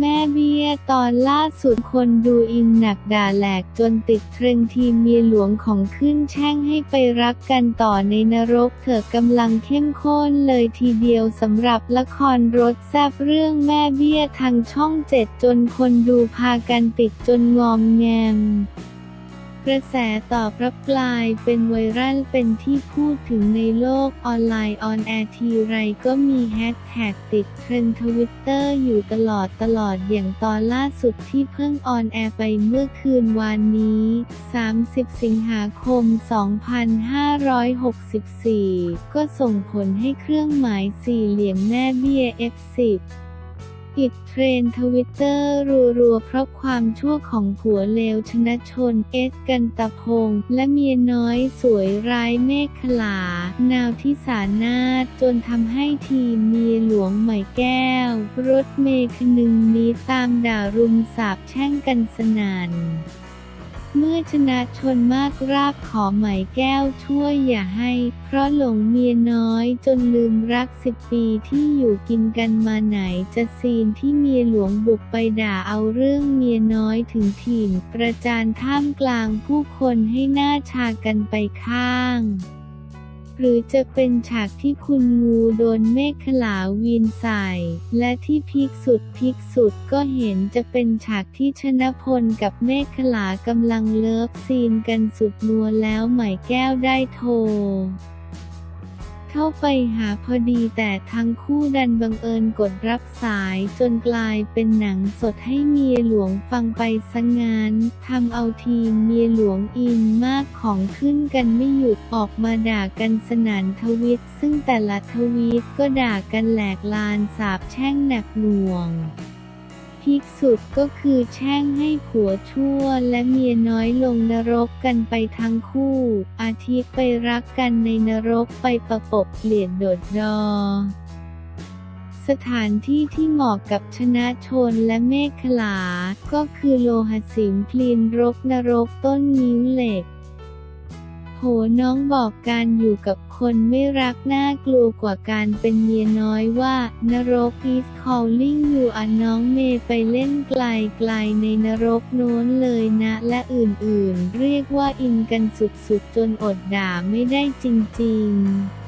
แม่เบี้ยตอนล่าสุดคนดูอินหนักด่าแหลกจนติดเทรนทีมเมียหลวงของขึ้นแช่งให้ไปรักกันต่อในนรกเถอะกำลังเข้มข้นเลยทีเดียวสำหรับละครรถแซบเรื่องแม่เบี้ยทางช่องเจ็ดจนคนดูพากันติดจนงอมแงม กระแสตอบรับกลายเป็นไวรัลเป็นที่พูดถึงในโลกออนไลน์ออนแอร์ทีไรก็มีแฮชแท็กติดเทรนด์ทวิตเตอร์อยู่ตลอดตลอดอย่างตอนล่าสุดที่เพิ่งออนแอร์ไปเมื่อคืนวานนี้ 30 สิงหาคม 2564 ก็ส่งผลให้เครื่องหมายสี่เหลี่ยมแม่เบี้ย F10 ติดเทรนทวิตเตอร์รัวๆ เพราะความชั่วของผัวเลวชนะชนเอสกันตะพงษ์และเมียน้อยสวยร้ายเมฆขลา นาวที่สานาถจนทำให้ทีมเมียหลวงใหม่แก้ว รถเมย์คนึงนี้ตามด่ารุมสาบแช่งกันสนัน่น มื่อชนะชนมากราบขอไหมแก้วช่วยอย่าให้ เพราะหลงเมียน้อยจนลืมรักสิบปีที่อยู่กินกันมาไหนจะซีนที่เมียหลวงบุกไปด่าเอาเรื่องเมียน้อยถึงถิ่นประจานท่ามกลางผู้คนให้หน้าชากันไปข้าง หรือจะเป็นฉากที่คุณงูโดนเมฆขลาวีนใส่ และที่พีคสุดพีคสุดก็เห็นจะเป็นฉากที่ชนะพลกับเมฆขลากำลังเลิฟซีนกันสุดนัวแล้วไหมแก้วได้โทร เข้าไปหาพอดีแต่ทั้งคู่ดันบังเอิญกดรับสายจนกลายเป็นหนังสดให้เมียหลวงฟังไปซะงงานทำเอาทีมเมียหลวงอินมากของขึ้นกันไม่หยุดออกมาด่ากันสนานทวิต ซึ่งแต่ละทวีตก็ด่ากันแหลกลานสาบแช่งหนักหน่วง พีคสุดก็คือแช่งให้ผัวชั่วและเมียน้อยลงนรกกันไปทั้งคู่ อาทิไปรักกันในนรกไปประปบเปลี่ยนโดดดอสถานที่ที่เหมาะกับชนะชนและเมฆขลา ก็คือโลหะสิงพลีนรกนรกต้นนิ้วเหล็ก น้องบอกการอยู่กับคนไม่รักน่ากลัวกว่าการเป็นเมียน้อยว่า นรก is calling you อะน้องเมย์ไปเล่นไกลไกลๆในนรกโน้นเลยนะ และอื่นๆ เรียกว่าอินกันสุดๆ จนอดด่าไม่ได้จริง ๆ